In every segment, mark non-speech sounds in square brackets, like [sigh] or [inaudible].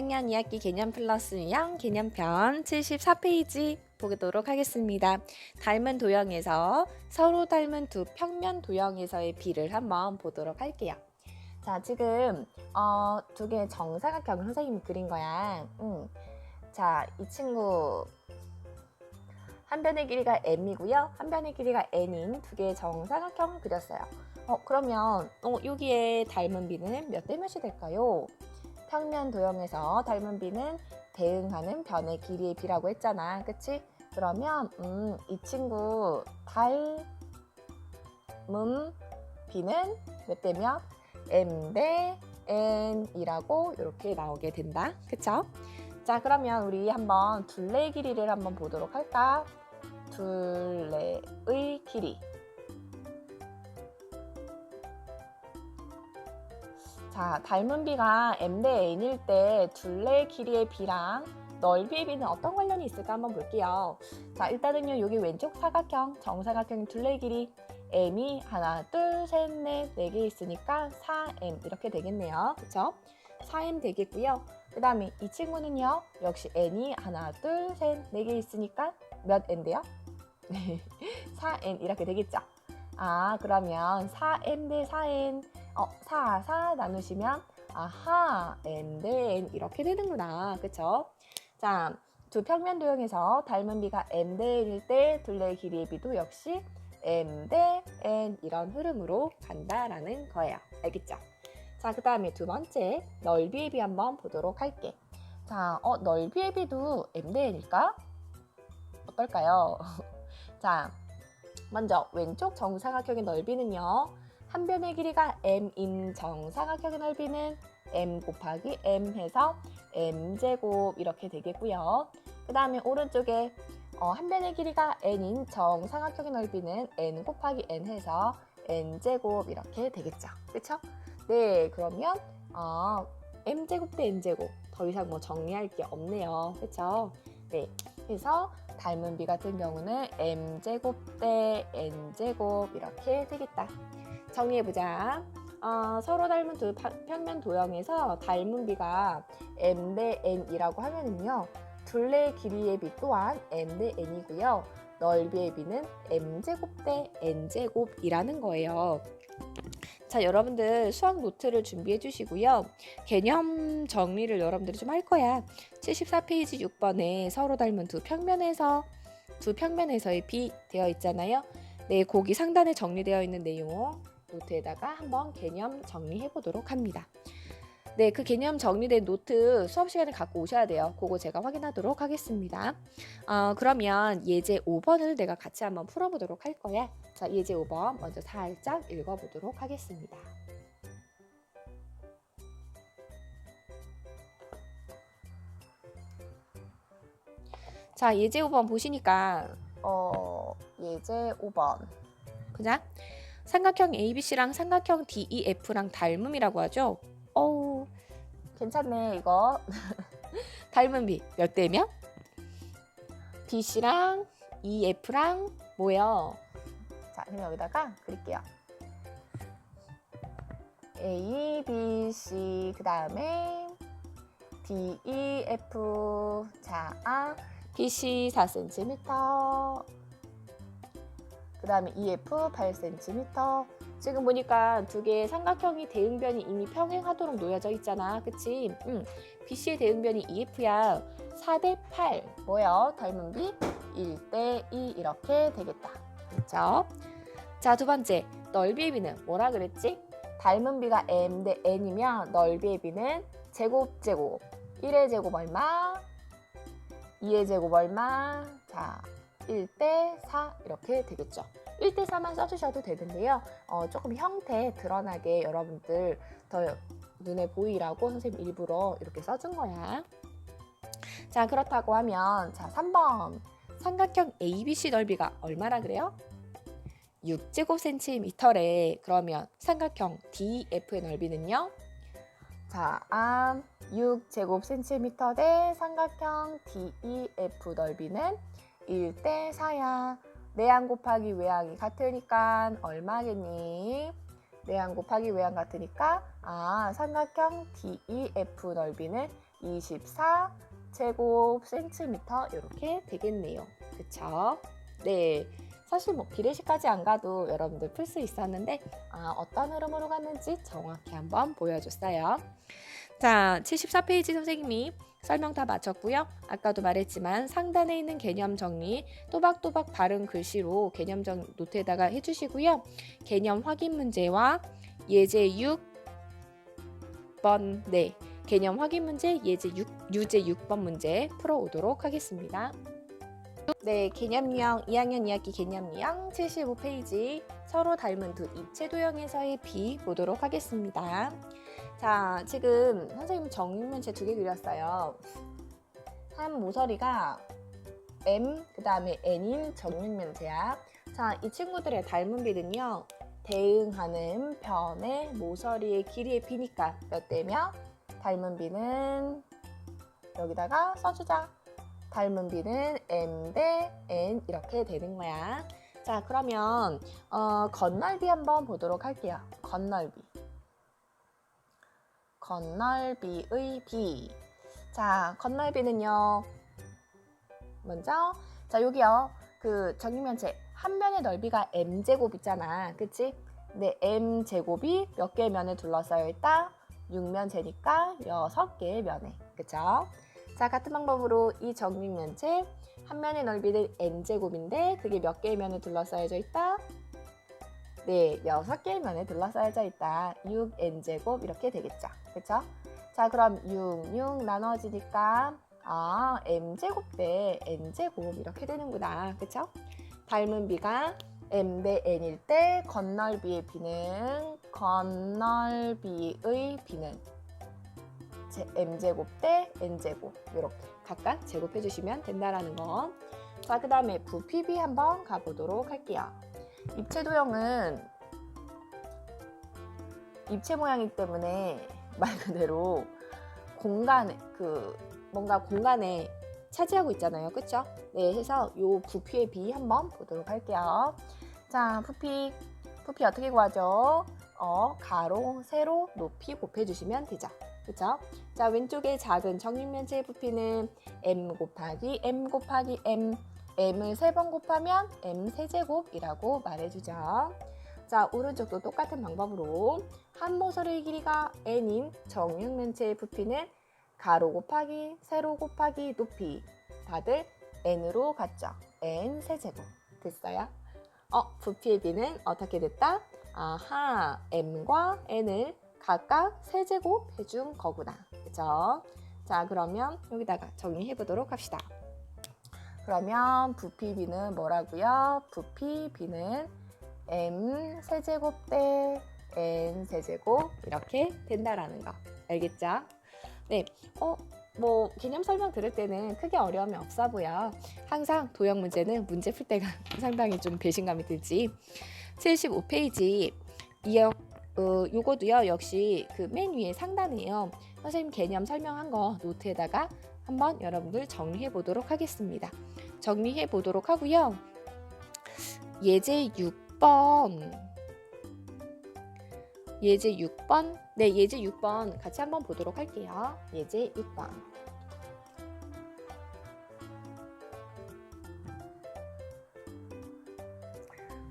2학년 2학기 개념 플러스 유형 개념편 74페이지 보도록 하겠습니다. 닮은 도형에서 서로 닮은 두 평면 도형에서의 비를 한번 보도록 할게요. 자, 지금 어, 두 개의 정사각형을 선생님이 그린 거야. 음. 자, 이 친구 한 변의 길이가 m이고요. 한 변의 길이가 n인 두 개의 정사각형을 그렸어요. 어, 그러면 어, 여기에 닮은 비는 몇 대 몇이 될까요? 평면 도형에서 닮은 비는 대응하는 변의 길이의 비라고 했잖아. 그치? 그러면 음, 이 친구 닮은 비는 몇 대 몇? m 대 n이라고 이렇게 나오게 된다. 그쵸? 자, 그러면 우리 한번 둘레의 길이를 한번 보도록 할까? 둘레의 길이. 자, 닮은 비가 m 대 n일 때 둘레 길이의 비랑 넓이의 비는 어떤 관련이 있을까 한번 볼게요. 자, 일단은요, 여기 왼쪽 사각형, 정사각형 둘레 길이 m이 하나, 둘, 셋, 넷, 네 개 있으니까 4m 이렇게 되겠네요. 그쵸? 4m 되겠고요. 그 다음에 이 친구는요, 역시 n이 하나, 둘, 셋, 네 개 있으니까 몇 n데요? 4n [laughs] 이렇게 되겠죠? 아, 그러면 4n 대 4n 어, 4, 4 나누시면 아하, n 대 n 이렇게 되는구나. 그쵸? 자, 두 평면 도형에서 닮은 비가 m 대 n일 때 둘레의 길이의 비도 역시 m 대 n 이런 흐름으로 간다라는 거예요. 알겠죠? 자, 그 다음에 두 번째 넓이의 비 한번 보도록 할게. 자, 어, 넓이의 비도 m 대 n일까? 어떨까요? [laughs] 자, 먼저 왼쪽 정사각형의 넓이는요. 한 변의 길이가 m인 정사각형의 넓이는 m 곱하기 m 해서 m제곱 이렇게 되겠고요. 그 다음에 오른쪽에 어, 한 변의 길이가 n인 정사각형의 넓이는 n 곱하기 n 해서 n제곱 이렇게 되겠죠. 그쵸? 네, 그러면 어, m제곱 대 n제곱 더 이상 뭐 정리할 게 없네요. 그쵸? 네, 그래서 닮은 비 같은 경우는 m제곱 대 n제곱 이렇게 되겠다. 정리해보자. 어, 서로 닮은 두 파- 평면 도형에서 닮은 비가 m 대 n이라고 하면은요. 둘레의 길이의 비 또한 m 대 n이고요. 넓이의 비는 m제곱 대 n제곱이라는 거예요. 자, 여러분들 수학 노트를 준비해 주시고요. 개념 정리를 여러분들이 좀 할 거야. 74페이지 6번에 서로 닮은 두 평면에서 두 평면에서의 비 되어 있잖아요. 네, 거기 상단에 정리되어 있는 내용 노트에다가 한번 개념 정리해 보도록 합니다. 네, 그 개념 정리된 노트 수업 시간에 갖고 오셔야 돼요. 그거 제가 확인하도록 하겠습니다. 어, 그러면 예제 5번을 내가 같이 한번 풀어보도록 할 거야. 자, 예제 5번 먼저 살짝 읽어보도록 하겠습니다. 자, 예제 5번 보시니까 어, 예제 5번. 그냥 삼각형 ABC랑 삼각형 DEF랑 닮음이라고 하죠. 어우, 괜찮네, 이거. [laughs] 닮은 비 몇 대면? BC랑 EF랑 뭐요? 자, 그럼 여기다가 그릴게요. A, B, C, 그 다음에 D, E, F. 자, 아, BC 4cm. 그 다음에 EF 8cm. 지금 보니까 두 개의 삼각형이 대응변이 이미 평행하도록 놓여져 있잖아. 그치? 응. BC의 대응변이 EF야. 4대 8. 뭐요? 닮은 비 1대 2 이렇게 되겠다. 그렇죠? 자, 두 번째. 넓이의 비는 뭐라 그랬지? 닮은 비가 m 대 n이면 넓이의 비는 제곱 제곱. 1의 제곱 얼마? 2의 제곱 얼마? 자, 1대 4 이렇게 되겠죠. 1대 4만 써주셔도 되는데요. 어, 조금 형태 드러나게 여러분들 더 눈에 보이라고 선생님 일부러 이렇게 써준 거야. 자, 그렇다고 하면 자, 3번 삼각형 ABC 넓이가 얼마나 그래요? 6제곱센티미터래. 그러면 삼각형 DF의 넓이는요? 자, 암 6제곱센티미터 대 삼각형 DEF 넓이는 1대 4야. 내항 곱하기 외항이 같으니까 얼마겠니? 내항 곱하기 외항 같으니까 아 삼각형 DEF 넓이는 24 제곱 센티미터 이렇게 되겠네요. 그쵸? 네. 사실 뭐 비례식까지 안 가도 여러분들 풀 수 있었는데 아, 어떤 흐름으로 갔는지 정확히 한번 보여줬어요. 자, 74페이지 선생님이 설명 다 마쳤고요. 아까도 말했지만 상단에 있는 개념 정리 또박또박 바른 글씨로 개념 정 노트에다가 해주시고요. 개념 확인 문제와 예제 6번 네 개념 확인 문제 예제 6 유제 6번 문제 풀어오도록 하겠습니다. 네, 개념 유형 2학년 2학기 개념 유형 75페이지 서로 닮은 두 입체 도형에서의 비 보도록 하겠습니다. 자, 지금 선생님 정육면체 두 개 그렸어요. 한 모서리가 M 그 다음에 N인 정육면체야. 자, 이 친구들의 닮은 비는요. 대응하는 변의 모서리의 길이의 비니까 몇 대며 닮은 비는 여기다가 써주자. 닮은 비는 m 대 n 이렇게 되는 거야. 자, 그러면 어, 건널비 한번 보도록 할게요. 건널비. 건널비의 비. 자, 건널비는요. 먼저 자, 여기요. 그 정육면체 한 면의 넓이가 m 제곱 있잖아. 그치 근데 m 제곱이 몇 개의 면을 둘러싸여 있다? 6면체니까 6개의 면에. 그쵸? 자, 같은 방법으로 이 정육면체 한 면의 넓이는 n제곱인데 그게 몇 개의 면을 둘러싸여져 있다? 네, 6개의 면에 둘러싸여져 있다. 6n제곱 이렇게 되겠죠. 그쵸? 자, 그럼 6, 6 나눠지니까 아, m제곱 대 n제곱 이렇게 되는구나. 그쵸? 닮은 비가 m 대 n일 때 건널비의 비는 건널비의 비는 m제곱 대 n제곱 이렇게 각각 제곱해 주시면 된다라는 거. 자, 그 다음에 부피비 한번 가보도록 할게요. 입체 도형은 입체 모양이기 때문에 말 그대로 공간에 그 뭔가 공간에 차지하고 있잖아요. 그쵸? 네, 해서 요 부피의 비 한번 보도록 할게요. 자, 부피 부피 어떻게 구하죠? 어, 가로, 세로, 높이 곱해주시면 되죠. 그죠? 자, 왼쪽에 작은 정육면체의 부피는 m 곱하기 m 곱하기 m, m을 세 번 곱하면 m 세제곱이라고 말해주죠. 자, 오른쪽도 똑같은 방법으로 한 모서리의 길이가 n인 정육 면체의 부피는 가로 곱하기 세로 곱하기 높이 다들 n으로 갔죠. n 세제곱 됐어요? 어, 부피의 비는 어떻게 됐다? 아하, m과 n을 각각 세제곱 해준 거구나. 그죠? 자, 그러면 여기다가 정리해 보도록 합시다. 그러면 부피 비는 뭐라고요? 부피 비는 m 세제곱 대 n 세제곱 이렇게 된다라는 거. 알겠죠? 네. 어, 뭐 개념 설명 들을 때는 크게 어려움이 없어 보여. 항상 도형 문제는 문제 풀 때가 [laughs] 상당히 좀 배신감이 들지. 75페이지 이역 어, 요거도요 역시 그 맨 위에 상단에요 선생님 개념 설명한 거 노트에다가 한번 여러분들 정리해 보도록 하겠습니다 정리해 보도록 하고요 예제 6 번. 예제 6번? 네 예제 6번. 같이 한번 보도록 할게요. 예제 6번.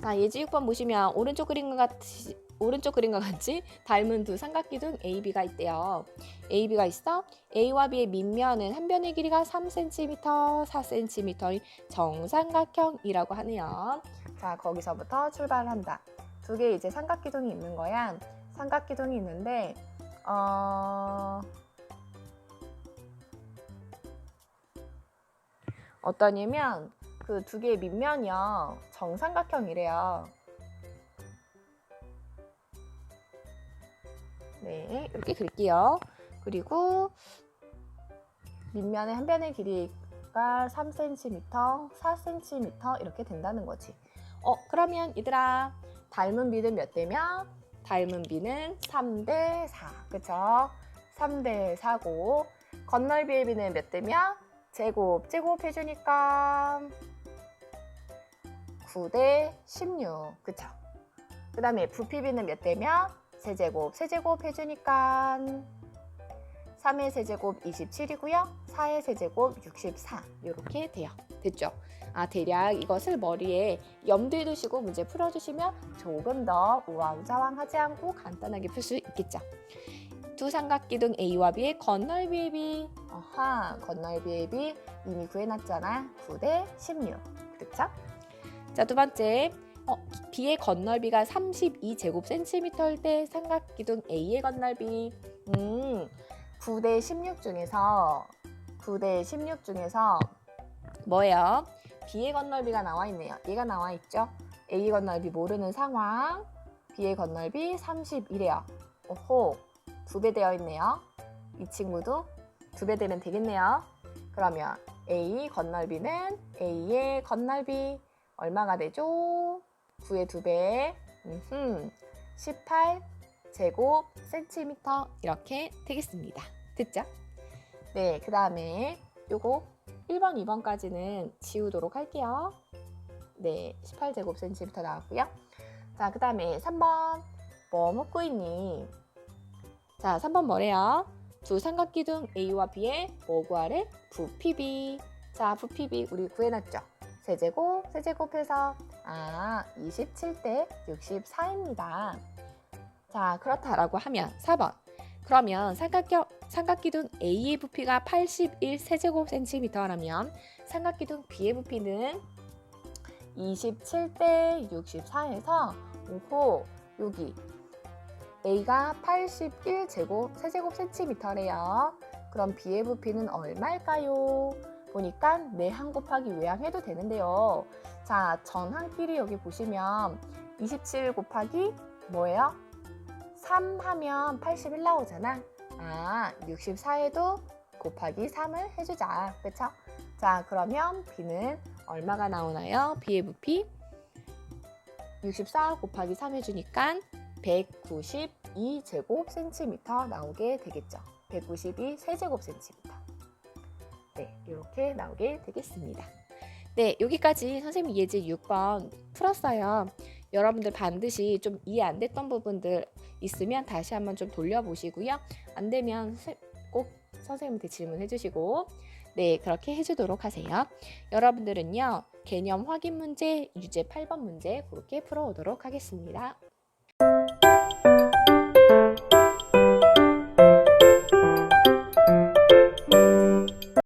자 예제 6번 보시면 오른쪽 그림과 같이 오른쪽 그림과 같이 닮은 두 삼각기둥 AB가 있대요. AB가 있어? A와 B의 밑면은 한 변의 길이가 3cm, 4cm의 정삼각형이라고 하네요. 자 거기서부터 출발한다. 두 개 이제 삼각기둥이 있는 거야. 삼각기둥이 있는데 어... 어떠냐면 그 두 개의 밑면이요 정삼각형이래요. 네, 이렇게 그릴게요. 그리고 밑면의 한 변의 길이가 3cm, 4cm 이렇게 된다는 거지. 어, 그러면 얘들아, 닮은 비는 몇 대면? 닮은 비는 3대 4. 그쵸? 3대 4고, 건널비의 비는 몇 대면? 제곱, 제곱 해주니까 9대 16. 그쵸? 그 다음에 부피비는 몇 대면? 세제곱, 세제곱 해주니까 3의 세제곱 27이고요. 4의 세제곱 64 이렇게 돼요. 됐죠? 아 대략 이것을 머리에 염두에 두시고 문제 풀어주시면 조금 더 우왕좌왕하지 않고 간단하게 풀 수 있겠죠. 두 삼각기둥 A와 B의 건널비의 B 아하 건널비의 B 이미 구해놨잖아 9대 16 그렇죠? 자두 번째 어, B의 건널비가 32제곱센티미터일 때 삼각기둥 A의 건널비 음 9대 16 중에서 9대 16 중에서 뭐예요? B의 건널비가 나와 있네요. 얘가 나와 있죠? A 건널비 모르는 상황. B의 건널비 31이에요. 오호, 두배 되어 있네요. 이 친구도 두배 되면 되겠네요. 그러면 A 건널비는 A의 건널비 얼마가 되죠? 9의 두 배. 음흠, 18 제곱 센티미터 이렇게 되겠습니다. 됐죠? 네, 그 다음에 요거 1번, 2번까지는 지우도록 할게요. 네, 18제곱센티미터 나왔고요. 자, 그 다음에 3번. 뭐 먹고 있니? 자, 3번 뭐래요? 두 삼각기둥 A와 B의 뭐 구하래? 부피비. 자, 부피비 우리 구해놨죠? 세제곱, 세제곱해서 아, 27대 64입니다. 자, 그렇다라고 하면 4번. 그러면 삼각형, 삼각기둥 A의 부피가 81 세제곱센티미터라면 삼각기둥 B의 부피는 27대 64에서 오호 여기 A가 81 제곱 세제곱 센티미터래요. 그럼 B의 부피는 얼마일까요? 보니까 내한 곱하기 외항 해도 되는데요. 자, 전항끼리 여기 보시면 27 곱하기 뭐예요? 3 하면 81 나오잖아. 아, 64에도 곱하기 3을 해주자. 그쵸? 자, 그러면 B는 얼마가 나오나요? B의 부피 64 곱하기 3 해주니까 192 제곱 센티미터 나오게 되겠죠. 192 세제곱 센티미터. 네, 이렇게 나오게 되겠습니다. 네, 여기까지 선생님 예제 6번 풀었어요. 여러분들 반드시 좀 이해 안 됐던 부분들 있으면 다시 한번 좀 돌려보시고요. 안 되면 세- 꼭 선생님한테 질문해 주시고 네, 그렇게 해주도록 하세요. 여러분들은요, 개념 확인 문제, 유제 8번 문제 그렇게 풀어오도록 하겠습니다.